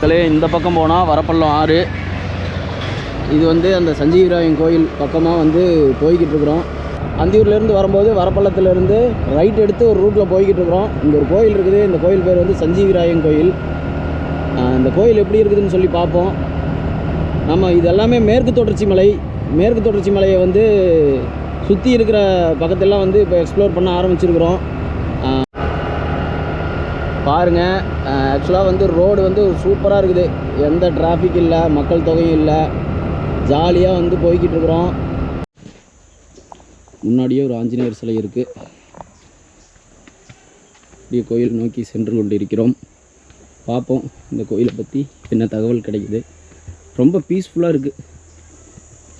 மக்களே இந்த பக்கம் போனால் வரப்பள்ளம் ஆறு. இது வந்து அந்த சஞ்சீவராயன் கோயில் பக்கமாக வந்து போய்கிட்டு இருக்கிறோம். அந்தியூர்லேருந்து வரும்போது வரப்பள்ளத்துலேருந்து ரைட் எடுத்து ஒரு ரூட்டில் போய்கிட்டு இருக்கிறோம். இங்கே ஒரு கோயில் இருக்குது. இந்த கோயில் பேர் வந்து சஞ்சீவிராயன் கோயில். இந்த கோயில் எப்படி இருக்குதுன்னு சொல்லி பார்ப்போம். நம்ம இது எல்லாமே மேற்கு தொடர்ச்சி மலை. மேற்கு தொடர்ச்சி மலையை வந்து சுற்றி இருக்கிற பக்கத்தெல்லாம் வந்து இப்போ எக்ஸ்ப்ளோர் பண்ண ஆரம்பிச்சிருக்கிறோம். பாருங்கள் ஆக்சுவலாக வந்து ரோடு வந்து சூப்பராக இருக்குது. எந்த டிராஃபிக் இல்லை மக்கள் தொகையும் இல்லை. ஜாலியாக வந்து போய்கிட்டு இருக்கிறோம். முன்னாடியே ஒரு ஆஞ்சநேயர் சிலை இருக்குது அப்படியே கோயில் நோக்கி சென்று கொண்டு இருக்கிறோம் பார்ப்போம் இந்த கோயிலை பற்றி என்ன தகவல் கிடைக்குது. ரொம்ப பீஸ்ஃபுல்லாக இருக்குது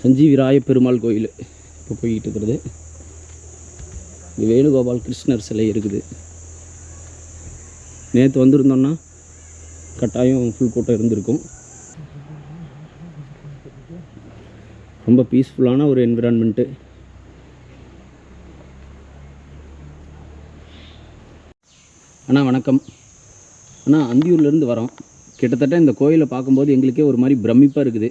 சஞ்சீவிராய பெருமாள் கோயில். இப்போ போய்கிட்டு இருக்கிறது. வேணுகோபால் கிருஷ்ணர் சிலை இருக்குது. நேற்று வந்திருந்தோன்னா கட்டாயம் ஃபுல் கூட்டம் இருந்திருக்கும். ரொம்ப பீஸ்ஃபுல்லான ஒரு என்விரான்மெண்ட்டு அண்ணா வணக்கம். அண்ணா அந்தியூர்லேருந்து வரோம். கிட்டத்தட்ட இந்த கோயிலை பார்க்கும்போது எங்களுக்கே ஒரு மாதிரி பிரமிப்பாக இருக்குது.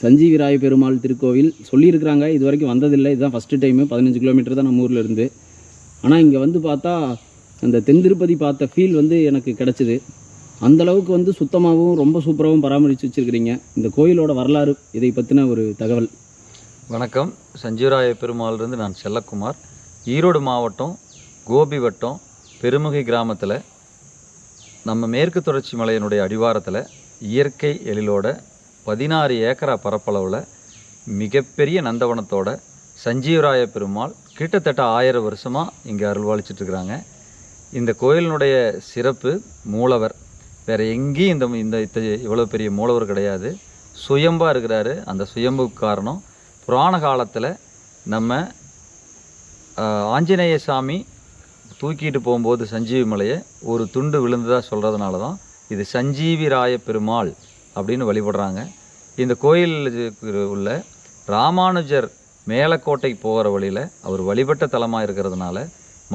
சஞ்சீவிராய பெருமாள் திருக்கோவில் சொல்லியிருக்கிறாங்க. இது வரைக்கும் வந்ததில்லை. இதுதான் ஃபஸ்ட்டு டைமு பதினஞ்சு கிலோமீட்டர் தான் நம்ம ஊரில் இருந்து. ஆனால் இங்கே வந்து பார்த்தா அந்த தென் திருப்பதி பார்த்த ஃபீல் வந்து எனக்கு கிடச்சிது. அந்த அளவுக்கு வந்து சுத்தமாகவும் ரொம்ப சூப்பராகவும் பராமரித்து வச்சுருக்கிறீங்க. இந்த கோயிலோட வரலாறு இதை பற்றின ஒரு தகவல். வணக்கம். சஞ்சீவராய பெருமாள்லேருந்து நான் செல்லக்குமார். ஈரோடு மாவட்டம் கோபி வட்டம் பெருமுகை கிராமத்தில் நம்ம மேற்கு தொடர்ச்சி மலையினுடைய அடிவாரத்தில் இயற்கை எழிலோட பதினாறு ஏக்கரா பரப்பளவில் மிகப்பெரிய நந்தவனத்தோட சஞ்சீவராய பெருமாள் கிட்டத்தட்ட ஆயிரம் வருஷமாக இங்கே அருள்வாளிச்சிட்ருக்கிறாங்க. இந்த கோயிலினுடைய சிறப்பு மூலவர். வேறு எங்கேயும் இந்த இந்த இத்த இவ்வளோ பெரிய மூலவர் கிடையாது. சுயம்பாக இருக்கிறாரு. அந்த சுயம்புக்கு காரணம் புராண காலத்தில் நம்ம ஆஞ்சநேய சாமி தூக்கிட்டு போகும்போது சஞ்சீவி மலையை ஒரு துண்டு விழுந்ததாக சொல்கிறதுனால தான் இது சஞ்சீவி ராய பெருமாள் அப்படின்னு வழிபடுறாங்க. இந்த கோயில் உள்ள ராமானுஜர் மேலக்கோட்டைக்கு போகிற வழியில் அவர் வழிபட்ட தலமாக இருக்கிறதுனால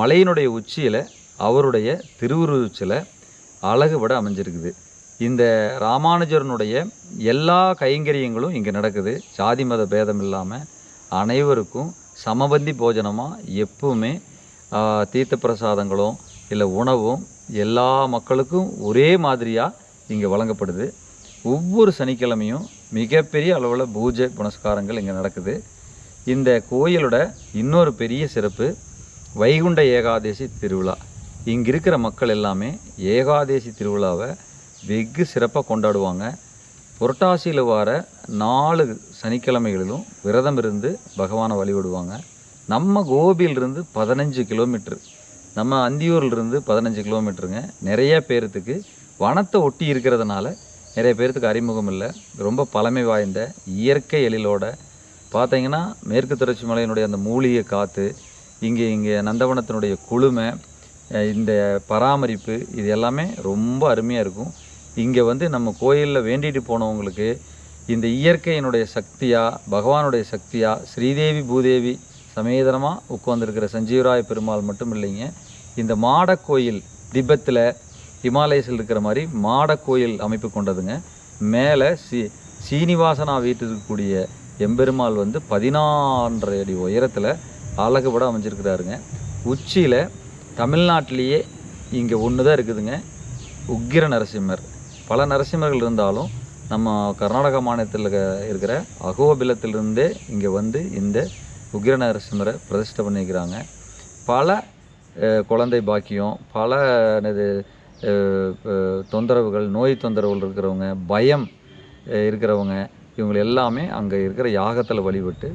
மலையினுடைய உச்சியில் அவருடைய திருவுருவச் சிலை அழகுபட அமைஞ்சிருக்குது. இந்த ராமானுஜரனுடைய எல்லா கைங்கரியங்களும் இங்கே நடக்குது. ஜாதி மத பேதம் இல்லாமல் அனைவருக்கும் சமபந்தி போஜனமாக எப்பவுமே தீர்த்த பிரசாதங்களும் இல்லை உணவும் எல்லா மக்களுக்கும் ஒரே மாதிரியாக இங்கே வழங்கப்படுது. ஒவ்வொரு சனிக்கிழமையும் மிகப்பெரிய அளவில் பூஜை புனஸ்காரங்கள் இங்கே நடக்குது. இந்த கோயிலோட இன்னொரு பெரிய சிறப்பு வைகுண்ட ஏகாதசி திருவிழா. இங்கே இருக்கிற மக்கள் எல்லாமே ஏகாதசி திருவிழாவை வெகு சிறப்பாக கொண்டாடுவாங்க. புரட்டாசியில் வர நாலு சனிக்கிழமைகளிலும் விரதம் இருந்து பகவானை வழிபடுவாங்க. நம்ம கோபியிலிருந்து பதினஞ்சு கிலோமீட்ரு நம்ம அந்தியூர்லேருந்து பதினஞ்சு கிலோமீட்டருங்க. நிறைய பேர்த்துக்கு வனத்தை ஒட்டி இருக்கிறதுனால நிறைய பேர்த்துக்கு அறிமுகம் இல்லை. ரொம்ப பழமை வாய்ந்த இயற்கை எழிலோட பார்த்தீங்கன்னா மேற்கு தொடர்ச்சி மலையினுடைய அந்த மூலிகை காற்று இங்கே இங்கே நந்தவனத்தினுடைய குளுமை இந்த பராமரிப்பு இது எல்லாமே ரொம்ப அருமையாக இருக்கும். இங்கே வந்து நம்ம கோயிலில் வேண்டிட்டு போனவங்களுக்கு இந்த இயற்கையினுடைய சக்தியாக பகவானுடைய சக்தியாக ஸ்ரீதேவி பூதேவி சமேதனமாக உட்காந்துருக்கிற சஞ்சீவராய பெருமாள் மட்டும் இல்லைங்க. இந்த மாடக்கோயில் திபத்தில் ஹிமாலயஸில் இருக்கிற மாதிரி மாடக்கோயில் அமைப்பு கொண்டதுங்க. மேலே சி சீனிவாசனா வீட்டில் இருக்கக்கூடிய எம்பெருமாள் வந்து பதினான்றரை அடி உயரத்தில் அழகுபட அமைஞ்சிருக்கிறாருங்க. உச்சியில் தமிழ்நாட்டிலேயே இங்கே ஒன்று தான் இருக்குதுங்க. உக்கிர நரசிம்மர். பல நரசிம்மர்கள் இருந்தாலும் நம்ம கர்நாடக மாநிலத்தில் இருக்க- இருக்கிற அகோபிலத்திலிருந்தே இங்கே வந்து இந்த உக்கிர நரசிம்மரை பிரதிஷ்டை பண்ணிக்கிறாங்க. பல குழந்தை பாக்கியம் பல என்னது தொந்தரவுகள் நோய் தொந்தரவுகள் இருக்கிறவங்க பயம் இருக்கிறவங்க இவங்க எல்லாமே அங்கே இருக்கிற யாகத்தில் வழிபட்டு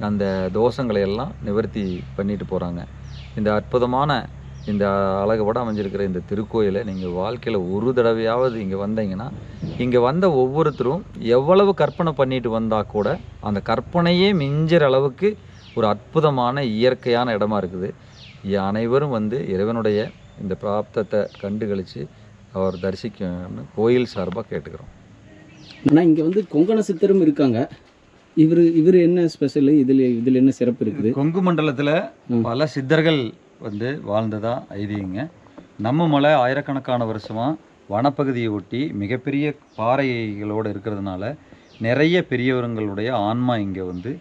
அந்த தோஷங்களை எல்லாம் நிவர்த்தி பண்ணிட்டு போகிறாங்க இந்த அற்புதமான இந்த அழகுபட அமைஞ்சிருக்கிற இந்த திருக்கோயிலை நீங்கள் வாழ்க்கையில் ஒரு தடவையாவது இங்கே வந்தீங்கன்னா இங்கே வந்த ஒவ்வொருத்தரும் எவ்வளவு கற்பனை பண்ணிட்டு வந்தால் கூட அந்த கற்பனையே மிஞ்சிற அளவுக்கு ஒரு அற்புதமான இயற்கையான இடமா இருக்குது. அனைவரும் வந்து இறைவனுடைய இந்த பிராப்தத்தை கண்டு கழித்து அவர் தரிசிக்கணும்னு கோயில் சார்பாக கேட்டுக்கிறோம். ஆனால் இங்கே வந்து கொங்கண சித்தரும் இருக்காங்க. இவர் இவர் என்ன ஸ்பெஷலு இதில் இதில் என்ன சிறப்பு இருக்குது? கொங்கு மண்டலத்தில். பல சித்தர்கள் வந்து வாழ்ந்ததாக ஐதீகங்க. நம்ம மலை ஆயிரக்கணக்கான வருஷமாக வனப்பகுதியை ஒட்டி மிகப்பெரிய பாறைகளோடு இருக்கிறதுனால நிறைய பெரியவர்களுடைய ஆன்மா இங்கே வந்து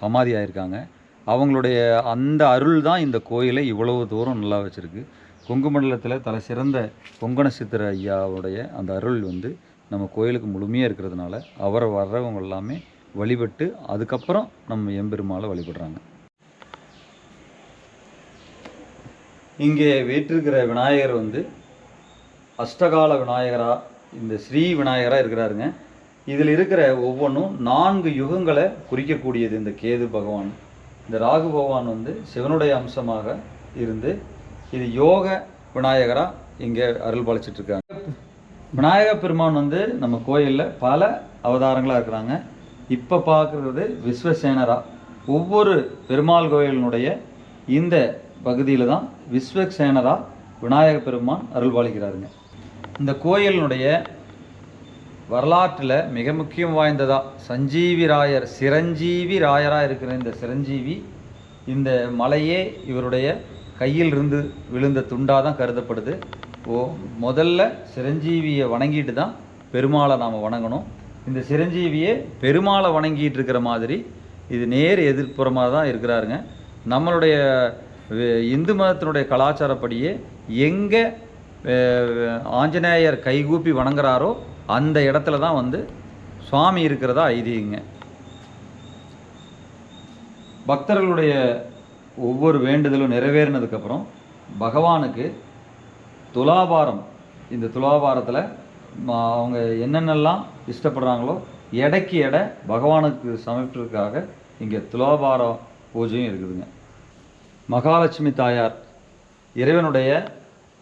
சமாதி ஆயிருக்காங்க. அவங்களுடைய அந்த அருள் தான் இந்த கோயிலை இவ்வளவு தூரம் நல்லா வச்சுருக்கு. கொங்குமண்டலத்தில் தலை சிறந்த கொங்கண சித்திர ஐயாவுடைய அந்த அருள் வந்து நம்ம கோயிலுக்கு முழுமையாக இருக்கிறதுனால அவரை வர்றவங்க எல்லாமே வழிபட்டு அதுக்கப்புறம் நம்ம எம்பெருமாளை வழிபடுறாங்க. இங்கே வீற்றிருக்கிற விநாயகர் வந்து அஷ்டகால விநாயகராக இந்த ஸ்ரீ விநாயகராக இருக்கிறாருங்க. இதில் இருக்கிற ஒவ்வொன்றும் நான்கு யுகங்களை குறிக்கக்கூடியது இந்த கேது பகவான். இந்த ராகு பகவான் வந்து சிவனுடைய அம்சமாக இருந்து இது யோக விநாயகராக இங்கே அருள் பாலிச்சிட்டு விநாயக பெருமான் வந்து நம்ம கோயிலில் பல அவதாரங்களாக இருக்கிறாங்க. இப்போ பார்க்குறது விஸ்வசேனரா. ஒவ்வொரு பெருமாள் கோயிலினுடைய இந்த பகுதியில் தான் விஸ்வசேனரா விநாயக பெருமான் அருள்பாலிக்கிறாருங்க. இந்த கோயிலினுடைய வரலாற்றில் மிக முக்கியம் வாய்ந்ததாக சஞ்சீவி ராயர் சிரஞ்சீவி ராயராக இருக்கிற இந்த சிரஞ்சீவி இந்த மலையே இவருடைய கையில் இருந்து விழுந்த துண்டாக தான் கருதப்படுது. ஓ முதல்ல சிரஞ்சீவியை வணங்கிட்டு தான் பெருமாளை நாம் வணங்கணும். இந்த சிரஞ்சீவியே பெருமாளை வணங்கிட்டு இருக்கிற மாதிரி இது நேர் எதிர்ப்புறமாக தான் இருக்கிறாருங்க. நம்மளுடைய இந்து மதத்தினுடைய கலாச்சாரப்படியே எங்கே ஆஞ்சநேயர் கைகூப்பி வணங்குறாரோ அந்த இடத்துல தான் வந்து சுவாமி இருக்கிறதா ஐதீகங்க. பக்தர்களுடைய ஒவ்வொரு வேண்டுதலும் நிறைவேறினதுக்கப்புறம் பகவானுக்கு துலாபாரம் இந்த துலாபாரத்தில் அவங்க என்னென்னலாம் இஷ்டப்படுறாங்களோ எடைக்கு எடை பகவானுக்கு சமைப்பதற்காக இங்கே துலாபார பூஜையும் இருக்குதுங்க. மகாலட்சுமி தாயார் இறைவனுடைய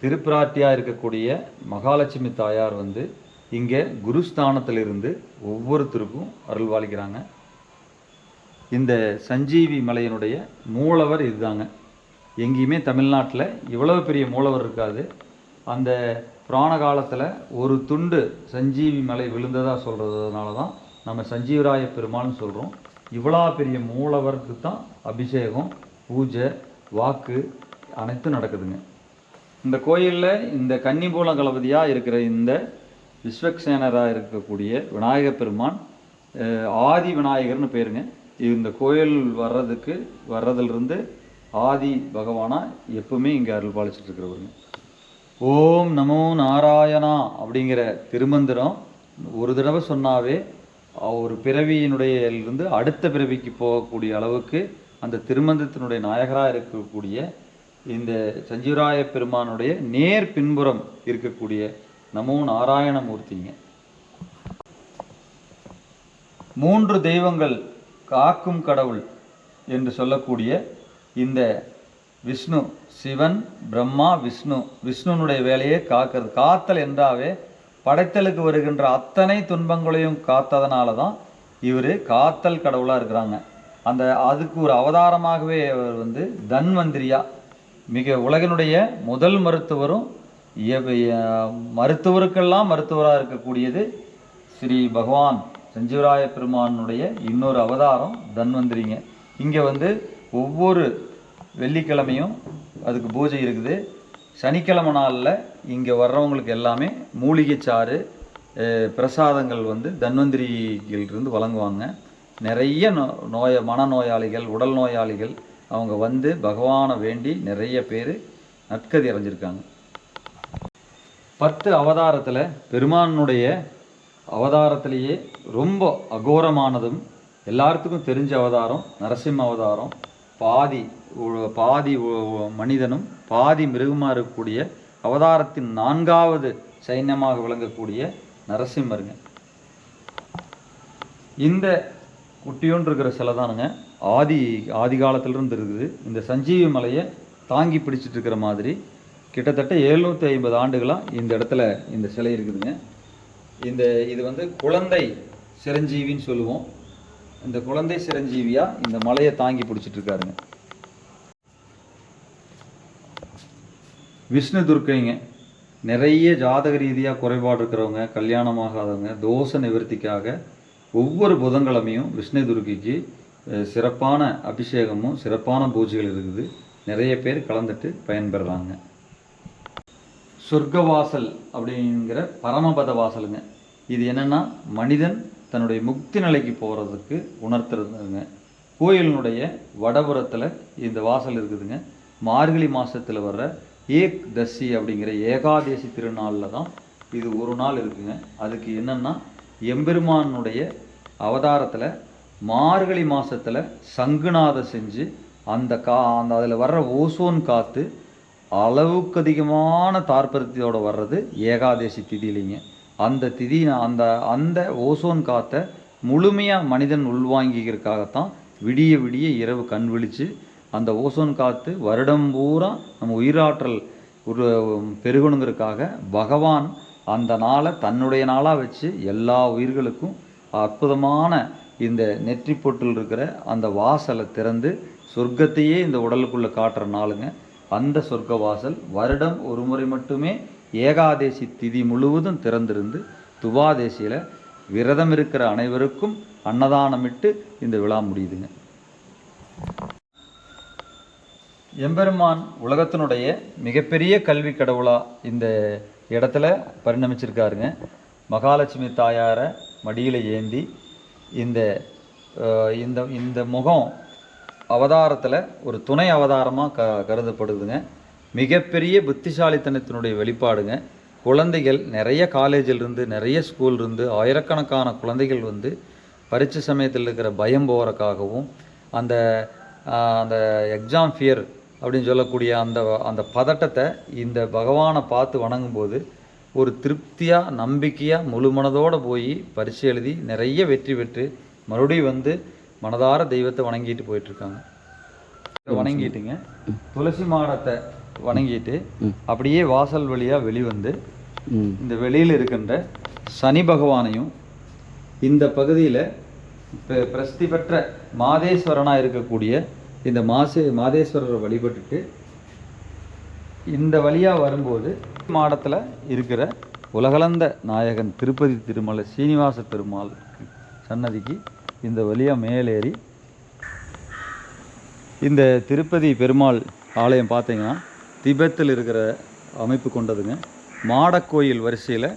திருப்பிராட்டியாக இருக்கக்கூடிய மகாலட்சுமி தாயார் வந்து இங்கே குருஸ்தானத்திலிருந்து ஒவ்வொருத்தருக்கும் அருள்வாளிக்கிறாங்க இந்த சஞ்சீவி மலையினுடைய மூலவர் இதுதாங்க. எங்கேயுமே தமிழ்நாட்டில் இவ்வளவு பெரிய மூலவர் இருக்காது. அந்த புராண காலத்தில் ஒரு துண்டு சஞ்சீவி மலை விழுந்ததாக சொல்கிறதுனால தான் நம்ம சஞ்சீவராய பெருமாள்னு சொல்கிறோம் இவ்வளோ பெரிய மூலவருக்கு தான் அபிஷேகம் பூஜை வாக்கு அனைத்தும் நடக்குதுங்க. இந்த கோயிலில் இந்த கன்னிபூல கலபதியாக இருக்கிற இந்த விஸ்வக்சேனராக இருக்கக்கூடிய விநாயகர் பெருமான் ஆதி விநாயகர்னு பேருங்க. இந்த கோயில் வர்றதுக்கு வர்றதிலிருந்து ஆதி பகவானாக எப்பவுமே இங்கே அருள் பாலிச்சிட்டு இருக்கிறவருங்க. ஓம் நமோ நாராயணா அப்படிங்கிற திருமந்திரம் ஒரு தடவை சொன்னாவே ஒரு பிறவியினுடைய இருந்து அடுத்த பிறவிக்கு போகக்கூடிய அளவுக்கு அந்த திருமந்தத்தினுடைய நாயகராக இருக்கக்கூடிய இந்த சஞ்சீவராய பெருமானுடைய நேர் பின்புறம் இருக்கக்கூடிய நமோ நாராயணமூர்த்திங்க. மூன்று தெய்வங்கள் காக்கும் கடவுள் என்று சொல்லக்கூடிய இந்த விஷ்ணு சிவன் பிரம்மா விஷ்ணு விஷ்ணுனுடைய வேலையை காக்கிறது. காத்தல் என்றாவே படைத்தலுக்கு வருகின்ற அத்தனை துன்பங்களையும் காத்ததனால தான் இவர் காத்தல் கடவுளாக இருக்கிறாங்க. அந்த அதுக்கு ஒரு அவதாரமாகவே அவர் வந்து தன்வந்திரியா மிக உலகினுடைய முதல் மருத்துவரும் மருத்துவருக்கெல்லாம் மருத்துவராக இருக்கக்கூடியது ஸ்ரீ பகவான் சஞ்சீவராய பெருமானுடைய இன்னொரு அவதாரம் தன்வந்திரிங்க இங்கே வந்து ஒவ்வொரு வெள்ளிக்கிழமையும் அதுக்கு பூஜை இருக்குது. சனிக்கிழமை நாளில் இங்கே வர்றவங்களுக்கு எல்லாமே மூலிகை சாறு பிரசாதங்கள் வந்து தன்வந்திரியிலிருந்து வழங்குவாங்க. நிறைய நோ நோய மனநோயாளிகள் உடல் நோயாளிகள் அவங்க வந்து பகவானை வேண்டி நிறைய பேர் நற்கதி அடைஞ்சிருக்காங்க. பத்து அவதாரத்தில் பெருமானுடைய அவதாரத்திலேயே ரொம்ப அகோரமானதும் எல்லாத்துக்கும் தெரிஞ்ச அவதாரம் நரசிம்ம அவதாரம். பாதி பாதி மனிதனும் பாதி மிருகமாக இருக்கக்கூடிய அவதாரத்தின் நான்காவது சைன்யமாக விளங்கக்கூடிய நரசிம்மருங்க. இந்த குட்டியோன்று இருக்கிற சிலை தானுங்க. ஆதி ஆதி காலத்திலிருந்து இருக்குது. இந்த சஞ்சீவி மலையை தாங்கி பிடிச்சிட்டு இருக்கிற மாதிரி கிட்டத்தட்ட எழுநூற்றி ஐம்பது ஆண்டுகளாக இந்த இடத்துல இந்த சிலை இருக்குதுங்க. இந்த இது வந்து குழந்தை சிரஞ்சீவின்னு சொல்லுவோம். இந்த குழந்தை சிரஞ்சீவியாக இந்த மலையை தாங்கி பிடிச்சிட்டு இருக்காருங்க விஷ்ணு துர்க்கைங்க. நிறைய ஜாதக ரீதியாக குறைபாடு இருக்கிறவங்க கல்யாணமாகாதவங்க தோஷ நிவர்த்திக்காக ஒவ்வொரு புதன்கிழமையும் விஷ்ணு துர்கிக்கு சிறப்பான அபிஷேகமும் சிறப்பான பூஜைகள் இருக்குது. நிறைய பேர் கலந்துட்டு பயன்பெறுறாங்க. சொர்க்கவாசல் அப்படிங்கிற பரமபத வாசலுங்க. இது என்னன்னா மனிதன் தன்னுடைய முக்தி நிலைக்கு போகிறதுக்கு உணர்த்துறதுங்க கோயிலினுடைய வடபுறத்தில் இந்த வாசல் இருக்குதுங்க. மார்கழி மாதத்தில் வர்ற ஏக் தசி அப்படிங்கிற ஏகாதேசி திருநாளில் தான் இது ஒரு நாள் இருக்குங்க. அதுக்கு என்னென்னா எம்பெருமானுடைய அவதாரத்தில் மார்கழி மாதத்தில் சங்குநாதம் செஞ்சு அந்த கா அந்த அதில் வர்ற ஓசோன் காற்று அளவுக்கு அதிகமான தாற்பயத்தோட வர்றது ஏகாதேசி திதியிலைங்க அந்த திதி அந்த அந்த ஓசோன் காற்றை முழுமையாக மனிதன் உள்வாங்கிக்கிறதுக்காகத்தான் விடிய விடிய இரவு கண் விழித்து அந்த ஓசோன் காற்று வருடம் பூரா நம்ம உயிராற்றல் ஒரு பெருகணுங்கிறதுக்காக பகவான் அந்த நாளை தன்னுடைய நாளாக வச்சு எல்லா உயிர்களுக்கும் அற்புதமான இந்த நெற்றி பொட்டில் இருக்கிற அந்த வாசலை திறந்து சொர்க்கத்தையே இந்த உடலுக்குள்ளே காட்டுற நாளுங்க. அந்த சொர்க்க வாசல் வருடம் ஒரு முறை மட்டுமே ஏகாதேசி திதி முழுவதும் திறந்திருந்து துபாதேசியில் விரதம் இருக்கிற அனைவருக்கும் அன்னதானமிட்டு இந்த விழா முடியுதுங்க. எம்பெருமான் உலகத்தினுடைய மிகப்பெரிய கல்வி கடவுளாக இந்த இடத்துல பரிணமிச்சிருக்காருங்க. மகாலட்சுமி தாயாரை மடியில் ஏந்தி இந்த இந்த இந்த முகம் அவதாரத்தில் ஒரு துணை அவதாரமாக க கருதப்படுதுங்க. மிகப்பெரிய புத்திசாலித்தனத்தினுடைய வெளிப்பாடுங்க. குழந்தைகள் நிறைய காலேஜிலிருந்து நிறைய ஸ்கூல் இருந்து ஆயிரக்கணக்கான குழந்தைகள் வந்து பரீட்சை சமயத்தில் இருக்கிற பயம் போகிறக்காகவும் அந்த அந்த எக்ஸாம் ஃபியர் அப்படின்னு சொல்லக்கூடிய அந்த அந்த பதட்டத்தை இந்த பகவானை பார்த்து வணங்கும்போது ஒரு திருப்தியாக நம்பிக்கையாக முழு மனதோடு போய் பரிசு எழுதி நிறைய வெற்றி பெற்று மறுபடியும் வந்து மனதார தெய்வத்தை வணங்கிட்டு போயிட்டுருக்காங்க. வணங்கிட்டுங்க. துளசி மாடத்தை வணங்கிட்டு அப்படியே வாசல் வழியாக வெளிவந்து இந்த வெளியில் இருக்கின்ற சனி பகவானையும் இந்த பகுதியில் பிரசித்தி பெற்ற மாதேஸ்வரனாக இருக்கக்கூடிய இந்த மாசே மாதேஸ்வரரை வழிபட்டுட்டு இந்த வழியாக வரும்போது மாடத்தில் இருக்கிற உலகளந்த நாயகன் திருப்பதி திருமலை சீனிவாச பெருமாள் சன்னதிக்கு இந்த வழியாக மேலேறி இந்த திருப்பதி பெருமாள் ஆலயம் பார்த்தீங்கன்னா திபெத்தில் இருக்கிற அமைப்பு கொண்டதுங்க. மாடக்கோயில் வரிசையில்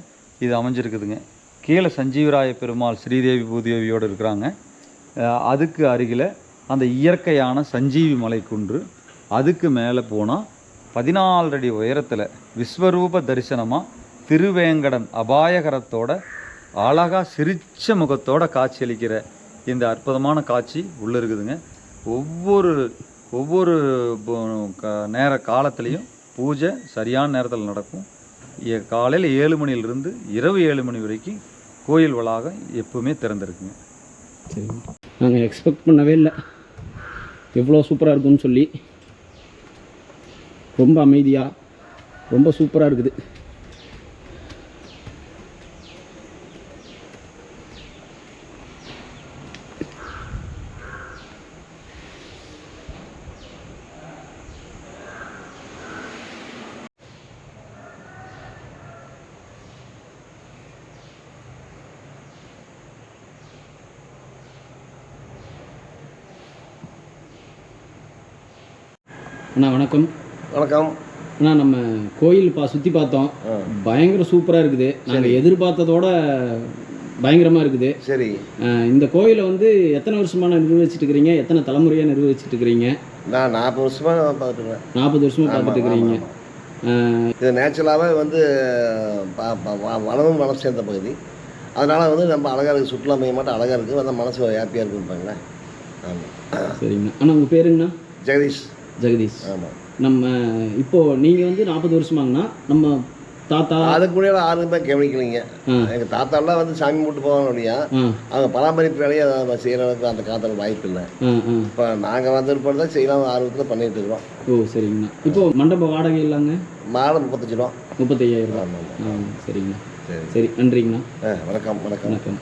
இது அமைஞ்சிருக்குதுங்க. கீழே சஞ்சீவராய பெருமாள் ஸ்ரீதேவி பூதேவியோடு இருக்கிறாங்க. அதுக்கு அருகில் அந்த இயற்கையான சஞ்சீவி மலை குன்று அதுக்கு மேலே போனால் பதினாலு அடி உயரத்தில் விஸ்வரூப தரிசனமாக திருவேங்கடன் அபாயகரத்தோட அழகாக சிரிச்ச முகத்தோட காட்சியளிக்கிற இந்த அற்புதமான காட்சி உள்ளே இருக்குதுங்க. ஒவ்வொரு ஒவ்வொரு க- நேர காலத்துலேயும் பூஜை சரியான நேரத்தில் நடக்கும். காலையில் ஏழு மணியிலிருந்து இரவு ஏழு மணி வரைக்கும் கோயில் வளாகம் எப்பவுமே திறந்துருக்குங்க. சரிங்க நாங்கள் எக்ஸ்பெக்ட் பண்ணவே இல்லை. எவ்வளோ சூப்பராக இருக்கும்னு சொல்லி. ரொம்ப அமைதியாக ரொம்ப சூப்பராக இருக்குது. அண்ணா வணக்கம். வணக்கம். அண்ணா நம்ம கோயில் பா சுற்றி பார்த்தோம். பயங்கர சூப்பராக இருக்குது. நாங்கள் எதிர்பார்த்ததோட பயங்கரமாக இருக்குது. சரி. இந்த கோயிலை வந்து எத்தனை வருஷமாக நிர்வகிச்சிட்டு இருக்கிறீங்க? எத்தனை தலைமுறையாக நிர்வகிச்சிட்டு இருக்கிறீங்க? நான் நாற்பது வருஷமா பார்த்துருக்கேன் நாற்பது வருஷமாக பார்த்துட்டு இருக்கிறீங்க. இது நேச்சுரலாகவே வந்து ப- ப- வ- வளமும் வளம் சேர்ந்த பகுதி. அதனால் வந்து நம்ம அழகாக இருக்குது. சுற்றுலா மையம் மட்டும் அழகாக இருக்குது. வந்து மனசு ஹாப்பியாக இருக்குப்பாங்களேன் ஆமாம் சரிங்கண்ணா. அண்ணா உங்கள் பேருங்கண்ணா? ஜெகதீஷ். ஜெகதீஷ். ஆமாம் நம்ம இப்போ நீங்கள் வந்து நாற்பது வருஷமாங்கண்ணா நம்ம தாத்தா அதுக்கு முன்னாடி ஆறுமே கவனிக்கலைங்க. ஆ. எங்கள் தாத்தாலாம் வந்து சாமி கும்பிட்டு போவாங்க அப்படியா? அவங்க பராமரிப்பு வேலையை அதை செய்கிற அளவுக்கு அந்த காலத்தில் வாய்ப்பு இல்லை. இப்போ நாங்கள் வந்திருப்பது தான் செய்யலாம் ஆர்வத்தில் பண்ணிட்டு இருக்கிறோம். ஓ சரிங்கண்ணா. இப்போ மண்டப வாடகை இல்லைங்க மாதம் முப்பத்தஞ்சு ரூபா. முப்பத்தையாயிரம் ரூபா. சரிங்கண்ணா. சரி. சரி நன்றிங்கண்ணா. வணக்கம் வணக்கம். வணக்கம்.